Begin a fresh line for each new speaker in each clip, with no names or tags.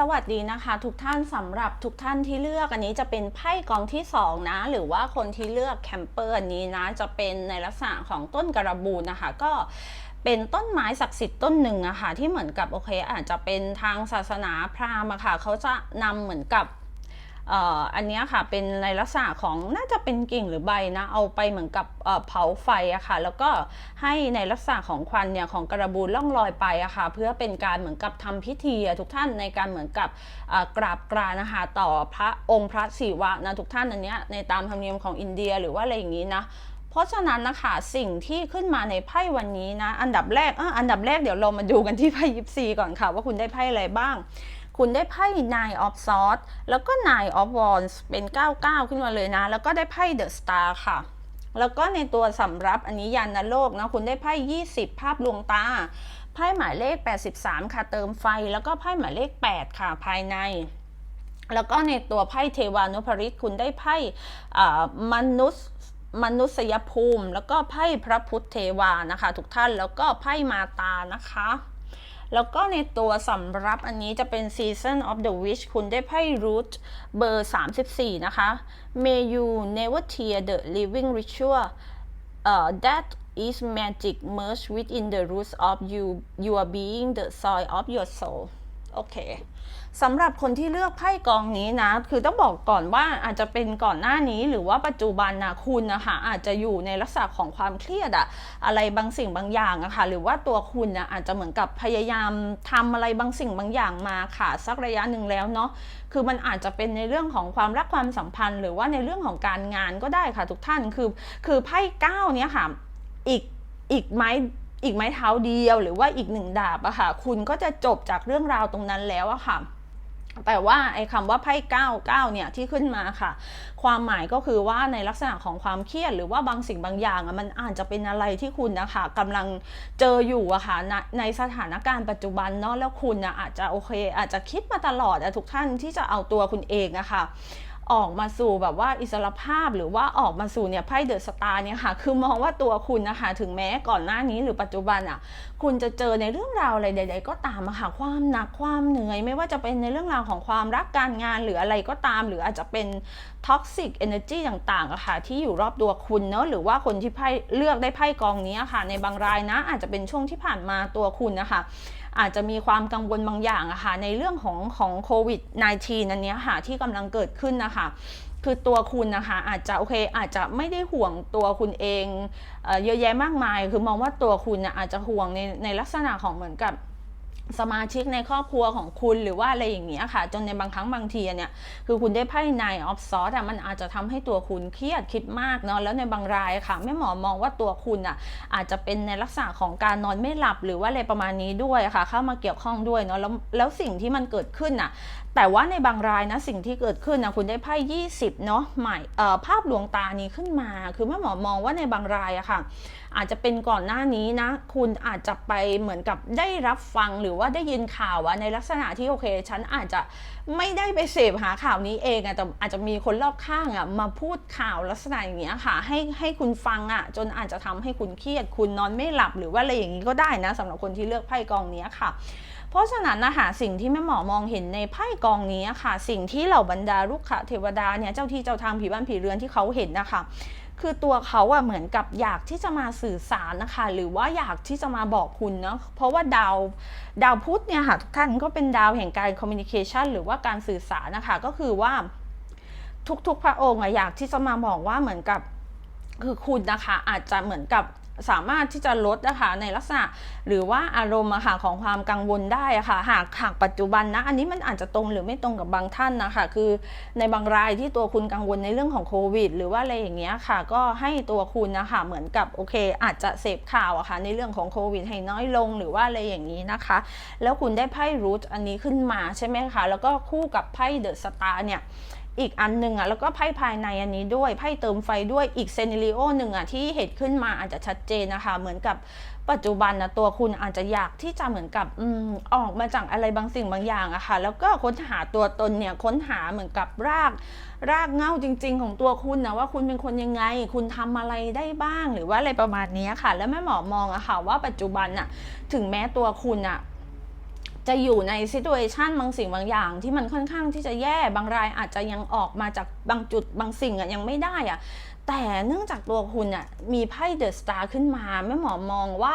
สวัสดีนะคะ ทุกท่านสำหรับทุกท่านที่เลือกอันนี้จะเป็นไพ่กองที่สองนะ หรือว่าคนที่เลือกแคมเปอร์อันนี้นะ จะเป็นในลักษณะของต้นกระบูนนะคะ ก็เป็นต้นไม้ศักดิ์สิทธิ์ต้นหนึ่งอะค่ะที่เหมือนกับโอเค อาจจะเป็นทางศาสนาพราหมณ์อะค่ะเขาจะนำเหมือนกับ อันนี้ค่ะเป็นในลักษณะของน่าจะเป็นกิ่งหรือใบนะเอาไปเหมือนกับเผาไฟอะค่ะ แล้วก็ให้ในลักษณะของควันเนี่ยของกระบูลล่องลอยไปอะค่ะ เพื่อเป็นการเหมือนกับทำพิธีทุกท่านในการเหมือนกับกราบกรานนะคะต่อพระองค์พระศิวะนะทุกท่านอันเนี้ยในตามธรรมเนียมของอินเดียหรือว่าอะไรอย่างนี้นะเพราะฉะนั้นนะคะสิ่งที่ขึ้นมาในไพ่วันนี้นะ อันดับแรกออันดับแรกเดี๋ยวเรามาดูกันที่ไพ่ยิปซีก่อนค่ะ ว่าคุณได้ไพ่อะไรบ้าง คุณได้ไพ่ Nine of Swords แล้วก็ Nine of Wands เป็น 99 ขึ้นมาเลยนะ แล้วก็ได้ไพ่ The Star ค่ะ แล้วก็ในตัวสำรับอันนี้ยันนโลกนะ คุณได้ไพ่ 20 ภาพลวงตา ไพ่หมายเลข 83 ค่ะ เติมไฟ แล้วก็ไพ่หมายเลข 8 ค่ะ ภายใน แล้วก็ในตัวไพ่เทวานุภริตคุณได้ไพ่อ่ามนุษย์มนุษยภูมิ แล้วก็ไพ่พระพุทธเทวานะคะ ทุกท่านแล้วก็ไพ่มาตานะคะ แล้วก็ในตัวสำรับอันนี้จะเป็น Season of the Witch คุณได้ไพ่ Root เบอร์ 34 นะคะ May you never tear the living ritual uh, that is magic merged within the roots of you your being the soil of your soul โอเค สำหรับคนที่เลือกไพ่กองนี้นะ คือต้องบอกก่อนว่าอาจจะเป็นก่อนหน้านี้หรือว่าปัจจุบันนะคุณนะคะอาจจะอยู่ในลักษณะของความเครียดอะอะไรบางสิ่งบางอย่างอะค่ะหรือว่าตัวคุณนะอาจจะเหมือนกับพยายามทำอะไรบางสิ่งบางอย่างมาค่ะสักระยะหนึ่งแล้วเนาะคือมันอาจจะเป็นในเรื่องของความรักความสัมพันธ์ หรือว่าในเรื่องของการงานก็ได้ค่ะทุกท่านคือคือไพ่เก้าเนี้ยค่ะอีกอีกไม้อีกไม้เท้าเดียว หรือว่าอีกหนึ่งดาบอะค่ะคุณก็จะจบจากเรื่องราวตรงนั้นแล้วอะค่ะ แต่ว่าไอ้คำว่าไพ่เก้าเก้าเนี่ยที่ขึ้นมาค่ะ ความหมายก็คือว่าในลักษณะของความเครียดหรือว่าบางสิ่งบางอย่างอะมันอาจจะเป็นอะไรที่คุณนะคะกำลังเจออยู่อะค่ะในสถานการณ์ปัจจุบันเนาะแล้วคุณนะอาจจะโอเค อาจจะคิดมาตลอดอะทุกท่านที่จะเอาตัวคุณเองอะค่ะ ออกมาสู่แบบว่าอิสรภาพหรือว่าออกมาสู่เนี่ยไพ่เดอะสตาร์เนี่ยค่ะ คือมองว่าตัวคุณนะคะ ถึงแม้ก่อนหน้านี้หรือปัจจุบันอะ คุณจะเจอในเรื่องราวอะไรใด ๆ ก็ตามอะค่ะ ความหนักความเหนื่อย ไม่ว่าจะเป็นในเรื่องราวของความรักการงานหรืออะไรก็ตาม หรืออาจจะเป็นท็อกซิกเอเนอร์จีต่างๆอะค่ะ ที่อยู่รอบตัวคุณเนาะหรือว่าคนที่ไพ่เลือกได้ไพ่กองนี้ค่ะ ในบางรายนะ อาจจะเป็นช่วงที่ผ่านมาตัวคุณนะคะ อาจจะมีความกังวลบางอย่างอะค่ะในเรื่องของของโควิด -19 อันนี้ค่ะที่กำลังเกิดขึ้นนะคะคือตัวคุณนะคะอาจจะโอเคอาจจะไม่ได้ห่วงตัวคุณเองเออเยอะแยะมากมาย คือมองว่าตัวคุณนะอาจจะห่วงในในลักษณะของเหมือนกับ สมาชิกในครอบครัวของคุณหรือว่าอะไรอย่างเงี้ยค่ะ จนในบางครั้งบางทีเนี่ย คือคุณได้ไพ่ในออฟซอสอะมันอาจจะทำให้ตัวคุณเครียดคิดมากเนาะแล้วในบางรายค่ะแม่หมอมองว่าตัวคุณอะอาจจะเป็นในลักษณะของการนอนไม่หลับหรือว่าอะไรประมาณนี้ด้วยค่ะ เข้ามาเกี่ยวข้องด้วยเนาะแล้วแล้วสิ่งที่มันเกิดขึ้นอะแต่ว่าในบางรายนะสิ่งที่เกิดขึ้นนะคุณได้ไพ่20เนาะใหม่เอ่อภาพลวงตานี้ขึ้นมา คือแม่หมอมองว่าในบางรายอะค่ะ อาจจะเป็นก่อนหน้านี้นะ คุณอาจจะไปเหมือนกับได้รับฟังหรือว่าได้ยินข่าวอะในลักษณะที่โอเค ฉันอาจจะไม่ได้ไปเสพหาข่าวนี้เองอะแต่อาจจะมีคนรอบข้างอะมาพูดข่าวลักษณะอย่างเงี้ยค่ะ ให้ให้คุณฟังอะจนอาจจะทำให้คุณเครียด คุณนอนไม่หลับหรือว่าอะไรอย่างนี้ก็ได้นะสำหรับคนที่เลือกไพ่กองนี้ค่ะเพราะฉะนั้นนะคะสิ่งที่แม่หมอมองเห็นในไพ่กองนี้ค่ะ สิ่งที่เหล่าบรรดาลูกขะเทวดาเนี่ยเจ้าที่เจ้าทางผีบ้านผีเรือนที่เขาเห็นนะคะ คือตัวเขาอะเหมือนกับอยากที่จะมาสื่อสารนะคะ หรือว่าอยากที่จะมาบอกคุณเนาะเพราะว่าดาวดาวพุธเนี่ยค่ะทุกท่านก็เป็นดาวแห่งการคอมมิวนิเคชันหรือว่าการสื่อสารนะคะ ก็คือว่าทุกๆพระองค์อะอยากที่จะมาบอกว่าเหมือนกับคือคุณนะคะอาจจะเหมือนกับ สามารถที่จะลดนะคะในลักษณะหรือว่าอารมณ์ค่ะของความกังวลได้อะค่ะหากหากปัจจุบันนะอันนี้มันอาจจะตรงหรือไม่ตรงกับบางท่านนะคะคือในบางรายที่ตัวคุณกังวลในเรื่องของโควิด หรือว่าอะไรอย่างเงี้ยค่ะ ก็ให้ตัวคุณนะคะเหมือนกับโอเค อาจจะเสพข่าวอะค่ะในเรื่องของโควิด ให้น้อยลงหรือว่าอะไรอย่างนี้นะคะ แล้วคุณได้ไพ่รูทอันนี้ขึ้นมาใช่ไหมคะแล้วก็คู่กับไพ่เดอะสตาร์เนี่ย อีกอันหนึ่งอะแล้วก็ไพ่ภายในอันนี้ด้วยไพ่เติมไฟด้วยอีกเซนิริโอหนึ่งอะที่เห็นขึ้นมาอาจจะชัดเจนนะคะ เหมือนกับปัจจุบันนะตัวคุณอาจจะอยากที่จะเหมือนกับอออกมาจากอะไรบางสิ่งบางอย่างอะค่ะแล้วก็ค้นหาตัวตนเนี่ยค้นหาเหมือนกับราก รากเงาจริง ๆ ของตัวคุณนะว่าคุณเป็นคนยังไง คุณทำอะไรได้บ้างหรือว่าอะไรประมาณนี้ค่ะ แล้วแม่หมอมองอะค่ะว่าปัจจุบันอะถึงแม้ตัวคุณอะ จะอยู่ในซิ t u เอชันบางสิ่งบางอย่าง ที่มันค่อนข้างที่จะแย่บางรายอาจจะยังออกมาจากบางจุดบางสิ่งอะยังไม่ได้อะแต่เนื่องจากตัวคุณอะมีไพ่เดอะสตาร์ขึ้นมาแม่หมอมองว่า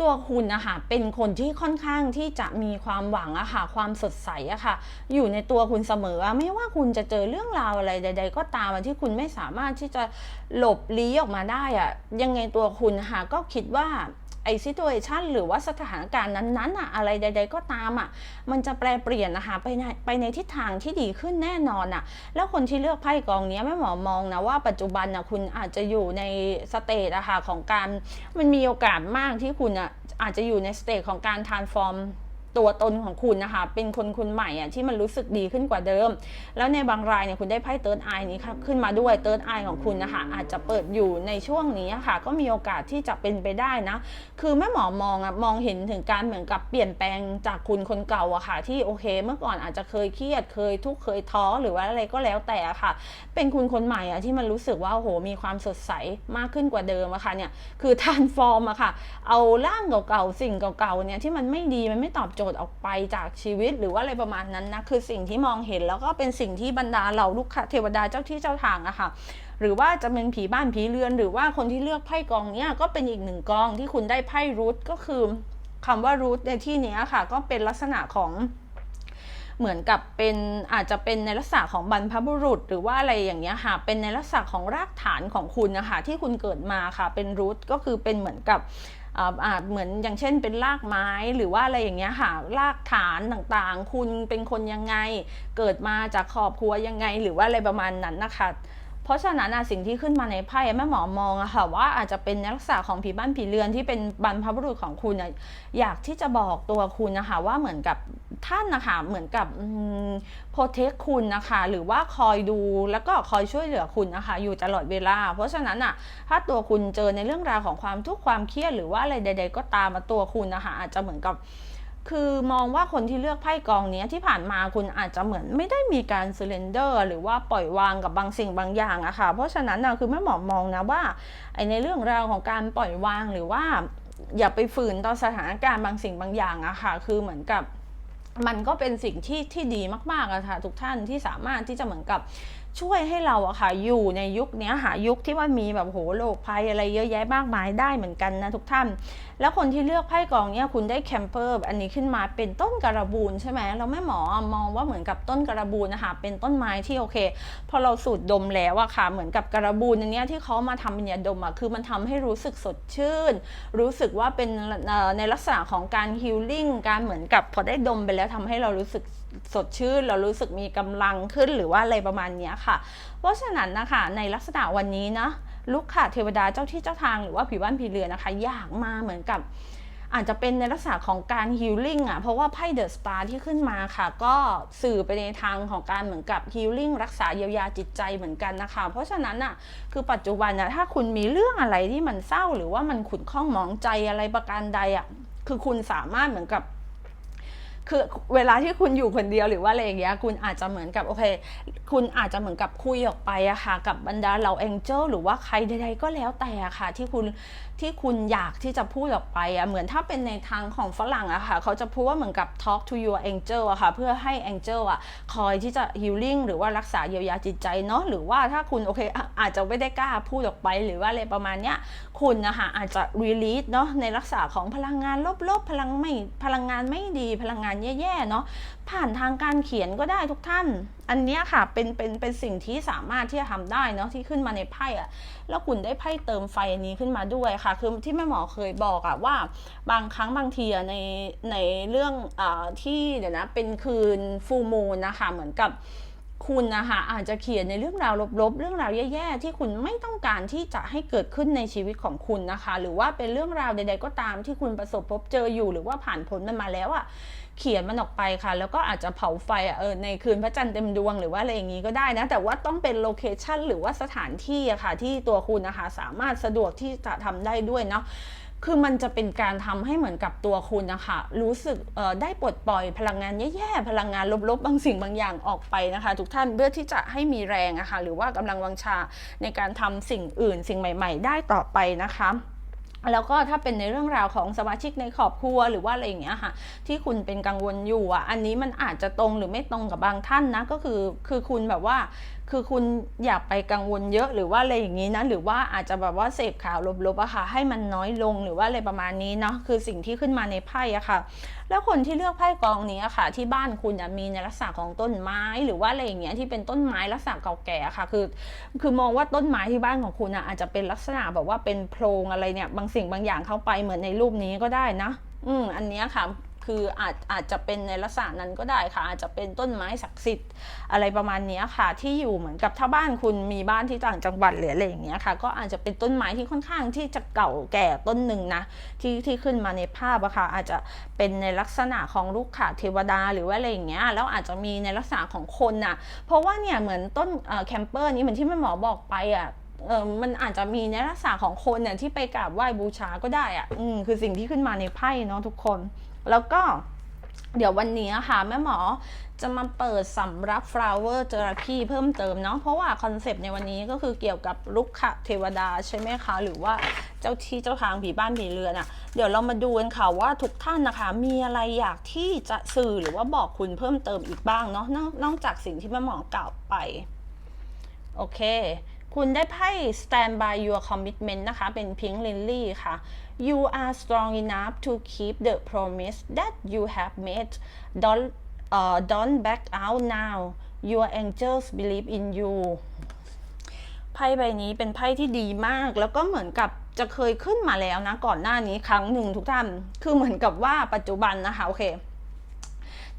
ตัวคุณนะคะเป็นคนที่ค่อนข้างที่จะมีความหวังอะค่ะความสดใสอะค่ะ อยู่ในตัวคุณเสมออะไม่ว่าคุณจะเจอเรื่องราวอะไรใด ๆ ก็ตามที่คุณไม่สามารถที่จะหลบลี้ออกมาได้อะยังไงตัวคุณนะคะก็คิดว่า ไอซิทูเอชันหรือว่าสถานการณ์นั้นๆอะอะไรใด ๆ ก็ตามอะมันจะแปลเปลี่ยนนะคะไปในไปในทิศทางที่ดีขึ้นแน่นอนอะแล้วคนที่เลือกไพ่กองนี้แม่หมอมองนะว่าปัจจุบันนะคุณอาจจะอยู่ในสเตจอะค่ะของการมันมีโอกาสมากที่คุณอะอาจจะอยู่ในสเตจของการทานฟอร์ม ตัวตนของคุณนะคะ เป็นคนคุณใหม่อะที่มันรู้สึกดีขึ้นกว่าเดิม แล้วในบางรายเนี่ยคุณได้ไพ่เติร์ดไอนี้ค่ะขึ้นมาด้วยเติร์ดไอของคุณนะคะ อาจจะเปิดอยู่ในช่วงนี้ค่ะ ก็มีโอกาสที่จะเป็นไปได้นะ คือแม่หมอมองอะมองเห็นถึงการเหมือนกับเปลี่ยนแปลงจากคุณคนเก่าอะค่ะ ที่โอเค เมื่อก่อนอาจจะเคยเครียดเคยทุกข์เคยท้อหรือว่าอะไรก็แล้วแต่ค่ะ เป็นคุณคนใหม่อะที่มันรู้สึกว่าโอ้โหมีความสดใสมากขึ้นกว่าเดิมอะค่ะเนี่ยคือทานฟอร์มอะค่ะ เอาร่างเก่าๆสิ่งเก่าๆเนี่ยที่มันไม่ดีมันไม่ตอบโจทย์ออกไปจากชีวิตหรือว่าอะไรประมาณนั้นนะคือสิ่งที่มองเห็นแล้วก็เป็นสิ่งที่บรรดาเราลูกค้าเทวดาเจ้าที่เจ้าทางอะค่ะหรือว่าจะเป็นผีบ้านผีเรือน หรือว่าคนที่เลือกไพ่กองเนี้ยก็เป็นอีกหนึ่งกองที่คุณได้ไพ่รูทก็คือคำว่ารูทในที่นี้ค่ะ ก็เป็นลักษณะของเหมือนกับเป็นอาจจะเป็นในลักษณะของบรรพบุรุษ หรือว่าอะไรอย่างเงี้ยค่ะ เป็นในลักษณะของรากฐานของคุณนะคะที่คุณเกิดมาค่ะ เป็นรูทก็คือเป็นเหมือนกับ เหมือนอย่างเช่นเป็นรากไม้หรือว่าอะไรอย่างเงี้ยค่ะรากฐานต่างๆ คุณเป็นคนยังไง เกิดมาจากครอบครัวยังไง หรือว่าอะไรประมาณนั้นนะคะเพราะฉะนั้นสิ่งที่ขึ้นมาในไพ่แม่หมอมองอะค่ะว่าอาจจะเป็นลักษณะของผีบ้านผีเรือนที่เป็นบรรพบุรุษของคุณอยากที่จะบอกตัวคุณนะคะว่าเหมือนกับ ท่านนะคะเหมือนกับโปรเทคคุณนะคะ หรือว่าคอยดูแล้วก็คอยช่วยเหลือคุณนะคะ อยู่ตลอดเวลา เพราะฉะนั้นอะถ้าตัวคุณเจอในเรื่องราวของความทุกข์ความเครียดหรือว่าอะไรใด ๆ ก็ตามมาตัวคุณนะคะ อาจจะเหมือนกับคือมองว่าคนที่เลือกไพ่กองนี้ที่ผ่านมาคุณอาจจะเหมือนไม่ได้มีการ surrender หรือว่าปล่อยวางกับบางสิ่งบางอย่างอะค่ะเพราะฉะนั้นนะคือแม่หมอมองนะว่าไอในเรื่องราวของการปล่อยวางหรือว่า อย่าไปฝืนต่อสถานการณ์บางสิ่งบางอย่างอะค่ะคือเหมือนกับ มันก็เป็นสิ่งที่ที่ดีมากๆอะค่ะทุกท่านที่สามารถที่จะเหมือนกับ ช่วยให้เราอะค่ะอยู่ในยุคเนี้ยหายุคที่ว่ามีแบบโหโรคภัยอะไรเยอะแยะมากมายได้เหมือนกันนะทุกท่าน แล้วคนที่เลือกไพ่กองเนี้ยคุณได้แคมเปอร์อันนี้ขึ้นมาเป็นต้นการบูนใช่ไหมเราแม่หมอมองว่าเหมือนกับต้นการบูนนะคะเป็นต้นไม้ที่โอเค พอเราสูดดมแล้วอะค่ะเหมือนกับการบูนอันเนี้ยที่เขามาทำเป็นยาดมอะคือมันทำให้รู้สึกสดชื่น รู้สึกว่าเป็นในลักษณะของการฮิลลิ่งการเหมือนกับพอได้ดมไปแล้วทำให้เรารู้สึก สดชื่น เรารู้สึกมีกำลังขึ้นหรือว่าอะไรประมาณนี้ค่ะ เพราะฉะนั้นนะคะในลักษณะวันนี้นะลูกค่ะเทวดาเจ้าที่เจ้าทางหรือว่าผีบ้านผีเรือนนะคะ อยากมาเหมือนกับอาจจะเป็นในลักษณะของการฮิลลิ่งอะเพราะว่าไพ่เดอะสตาร์ที่ขึ้นมาค่ะ ก็สื่อไปในทางของการเหมือนกับฮิลลิ่งรักษาเยียวยาจิตใจเหมือนกันนะคะ เพราะฉะนั้นอะคือปัจจุบันนะถ้าคุณมีเรื่องอะไรที่มันเศร้า หรือว่ามันขุ่นข้องหมองใจอะไรประการใดอะคือคุณสามารถเหมือนกับ คือเวลาที่คุณอยู่คนเดียวหรือว่าอะไรอย่างเงี้ยคุณอาจจะเหมือนกับโอเค คุณอาจจะเหมือนกับคุยออกไปอะค่ะ กับบรรดาเหล่าแองเจิลหรือว่าใครใดๆก็แล้วแต่อะค่ะ ที่คุณที่คุณอยากที่จะพูดออกไปอะเหมือนถ้าเป็นในทางของฝรั่งอะค่ะเขาจะพูดว่าเหมือนกับ talk to your angel อะค่ะ เพื่อให้ angel อะคอยที่จะ healing หรือว่ารักษาเยียวยาจิตใจเนาะหรือว่าถ้าคุณโอเคอาจจะไม่ได้กล้าพูดออกไปหรือว่าอะไรประมาณเนี้ยคุณนะคะอาจจะ release เนาะในลักษณะของพลังงานลบๆพลังไม่พลังงานไม่ดีพลังงานแย่ๆเนาะผ่านทางการเขียนก็ได้ทุกท่าน อันนี้ค่ะเป็นเป็นเป็นสิ่งที่สามารถที่จะทำได้เนาะที่ขึ้นมาในไพ่อะแล้วคุณได้ไพ่เติมไฟอันนี้ขึ้นมาด้วยค่ะ คือที่แม่หมอเคยบอกอะว่า บางครั้งบางทีอะในในเรื่องอาที่เดี๋ยวนะเป็นคืนฟูมูลนะคะเหมือนกับ คุณนะคะอาจจะเขียนในเรื่องราวลบๆ เรื่องราวแย่ๆ ที่คุณไม่ต้องการที่จะให้เกิดขึ้นในชีวิตของคุณนะคะ หรือว่าเป็นเรื่องราวใด ๆ ก็ตามที่คุณประสบพบเจออยู่ หรือว่าผ่านพ้นมันมาแล้วอะเขียนมันออกไปค่ะ แล้วก็อาจจะเผาไฟอะเออในคืนพระจันทร์เต็มดวงหรือว่าอะไรอย่างนี้ก็ได้นะ แต่ว่าต้องเป็นโลเคชันหรือว่าสถานที่อะค่ะที่ตัวคุณนะคะสามารถสะดวกที่จะทำได้ด้วยเนาะ คือมันจะเป็นการทำให้เหมือนกับตัวคุณนะคะรู้สึกได้ปลดปล่อยพลังงานแย่ๆพลังงานลบๆบางสิ่งบางอย่างออกไปนะคะ ทุกท่านเพื่อที่จะให้มีแรงอะคะหรือว่ากำลังวังชาในการทำสิ่งอื่น สิ่งใหม่ ๆ ได้ต่อไปนะคะแล้วก็ถ้าเป็นในเรื่องราวของสมาชิกในครอบครัวหรือว่าอะไรอย่างเงี้ยค่ะ ที่คุณเป็นกังวลอยู่อะอันนี้มันอาจจะตรงหรือไม่ตรงกับบางท่านนะก็คือคือคุณแบบว่า คือคุณอยากไปกังวลเยอะหรือว่าอะไรอย่างนี้นะ หรือว่าอาจจะแบบว่าเสพข่าวลบๆอะค่ะ ให้มันน้อยลงหรือว่าอะไรประมาณนี้เนาะคือสิ่งที่ขึ้นมาในไพ่อะค่ะ แล้วคนที่เลือกไพ่กองนี้อะค่ะ ที่บ้านคุณอะมีในลักษณะของต้นไม้หรือว่าอะไรอย่างเงี้ยที่เป็นต้นไม้ลักษณะเก่าแก่อะค่ะ คือ คือมองว่าต้นไม้ที่บ้านของคุณอะอาจจะเป็นลักษณะแบบว่าเป็นโพรงอะไรเนี่ยบางสิ่งบางอย่างเข้าไปเหมือนในรูปนี้ก็ได้นะอืมอันนี้ค่ะ คืออาจอาจจะเป็นในลักษณะนั้นก็ได้ค่ะ อาจจะเป็นต้นไม้ศักดิ์สิทธิ์อะไรประมาณนี้ค่ะ ที่อยู่เหมือนกับถ้าบ้านคุณมีบ้านที่ต่างจังหวัดหรืออะไรอย่างเงี้ยค่ะ ก็อาจจะเป็นต้นไม้ที่ค่อนข้างที่จะเก่าแก่ต้นหนึ่งนะที่ที่ขึ้นมาในภาพอะค่ะ อาจจะเป็นในลักษณะของลูกขาเทวดาหรือว่าอะไรอย่างเงี้ยแล้วอาจจะมีในลักษณะของคนน่ะ เพราะว่าเนี่ยเหมือนต้นแคมเปอร์นี้เหมือนที่แม่หมอบอกไปอะเออมันอาจจะมีในลักษณะของคนเนี่ยที่ไปกราบไหว้บูชาก็ได้อะอืมคือสิ่งที่ขึ้นมาในไพ่เนาะทุกคน แล้วก็เดี๋ยววันนี้ค่ะแม่หมอจะมาเปิดสำรับ flower therapy เพิ่มเติมเนาะเพราะว่าคอนเซปต์ในวันนี้ก็คือเกี่ยวกับลุกขะเทวดาใช่ไหมคะ หรือว่าเจ้าที่เจ้าทางผีบ้านผีเรือนอะ่ะเดี๋ยวเรามาดูกันค่ะว่าทุกท่านนะคะ มีอะไรอยากที่จะสื่อหรือว่าบอกคุณเพิ่มเติมอีกบ้างเนาะนอกนอกจากสิ่งที่แม่หมอกล่าวไป โอเค คุณได้ไพ่ stand by your commitment นะคะ เป็น pink lily ค่ะ you are strong enough to keep the promise that you have made don't uh, don't back out now your angels believe in you ไพ่ใบนี้เป็นไพ่ที่ดีมาก แล้วก็เหมือนกับจะเคยขึ้นมาแล้วนะ ก่อนหน้านี้ครั้งหนึ่งทุกท่าน คือเหมือนกับว่าปัจจุบันนะคะโอเค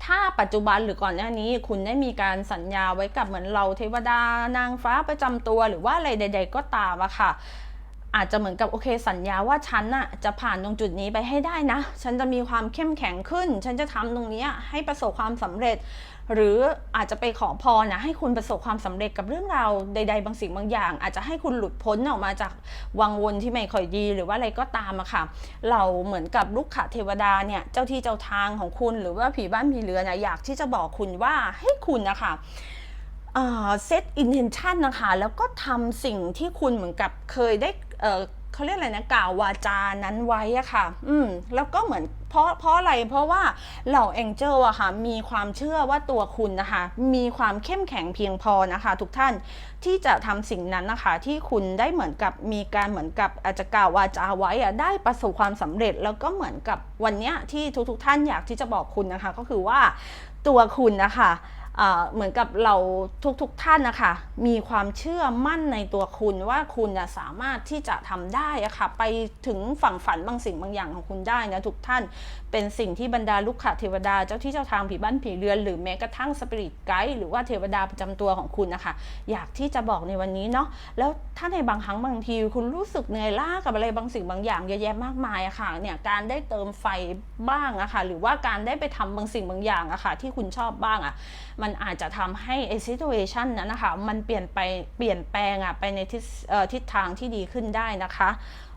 ถ้าปัจจุบันหรือก่อนหน้านี้คุณได้มีการสัญญาไว้กับเหมือนเราเทวดานางฟ้าประจำตัวหรือว่าอะไรใด ๆ ก็ตามอะค่ะ อาจจะเหมือนกับโอเคสัญญาว่าฉันน่ะจะผ่านตรงจุดนี้ไปให้ได้นะ ฉันจะมีความเข้มแข็งขึ้น ฉันจะทำตรงนี้ให้ประสบความสำเร็จ หรืออาจจะไปขอพรนะให้คุณประสบความสำเร็จกับเรื่องราวใด ๆ บางสิ่งบางอย่าง อาจจะให้คุณหลุดพ้นออกมาจากวังวนที่ไม่ค่อยดีหรือว่าอะไรก็ตามอะค่ะ เราเหมือนกับลูกขะเทวดาเนี่ยเจ้าที่เจ้าทางของคุณ หรือว่าผีบ้านผีเรือนนะอยากที่จะบอกคุณว่าให้คุณนะคะเซตอินเทนชันนะคะแล้วก็ทำสิ่งที่คุณเหมือนกับเคยได้ เขาเรียกอะไรนะกล่าววาจานั้นไว้อะค่ะ อืม แล้วก็เหมือนเพราะเพราะอะไร เพราะว่าเหล่าแองเจิลอะค่ะ มีความเชื่อว่าตัวคุณนะคะ มีความเข้มแข็งเพียงพอนะคะ ทุกท่านที่จะทำสิ่งนั้นนะคะ ที่คุณได้เหมือนกับมีการเหมือนกับอาจจะกล่าววาจาไว้อะได้ประสบความสำเร็จ แล้วก็เหมือนกับวันเนี้ยที่ทุกๆทท่านอยากที่จะบอกคุณนะคะ ก็คือว่าตัวคุณนะคะ เหมือนกับเราทุกๆทท่านนะคะมีความเชื่อมั่นในตัวคุณว่าคุณสามารถที่จะทำได้อะค่ะไปถึงฝั่งฝันบางสิ่งบางอย่างของคุณได้นะทุกท่านเป็นสิ่งที่บรรดาลูกขะเทวดาเจ้าที่เจ้าทางผีบ้านผีเรือน หรือแม้กระทั่งสปิริตไกด์หรือว่าเทวดาประจำตัวของคุณนะคะอยากที่จะบอกในวันนี้เนาะแล้วถ้าในบางครั้งบางที คุณรู้สึกเหนื่อยล้ากับอะไรบางสิ่งบางอย่างเยอะแยะมากมายอะค่ะเนี่ยการได้เติมไฟบ้างอะค่ะหรือว่าการได้ไปทำบางสิ่งบางอย่างอะค่ะที่คุณชอบบ้างอะมันันอาจจะทำให้ไอซิทูเอชันนั้นนะคะ มันเปลี่ยนไปเปลี่ยนแปลงอะไปในทิศทิศทางที่ดีขึ้นได้นะคะ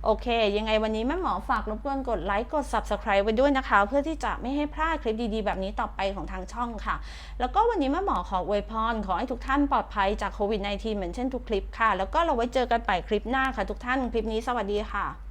โอเค ยังไงวันนี้แม่หมอฝากรบกวนกดไลค์กด Subscribe ไว้ด้วยนะคะ เพื่อที่จะไม่ให้พลาดคลิปดีๆ แบบนี้ต่อไปของทางช่องค่ะ แล้วก็วันนี้แม่หมอขออวยพร ขอให้ทุกท่านปลอดภัยจากโควิด -19 เหมือนเช่นทุกคลิปค่ะ แล้วก็เราไว้เจอกันใหม่คลิปหน้าค่ะทุกท่านคลิปนี้สวัสดีค่ะ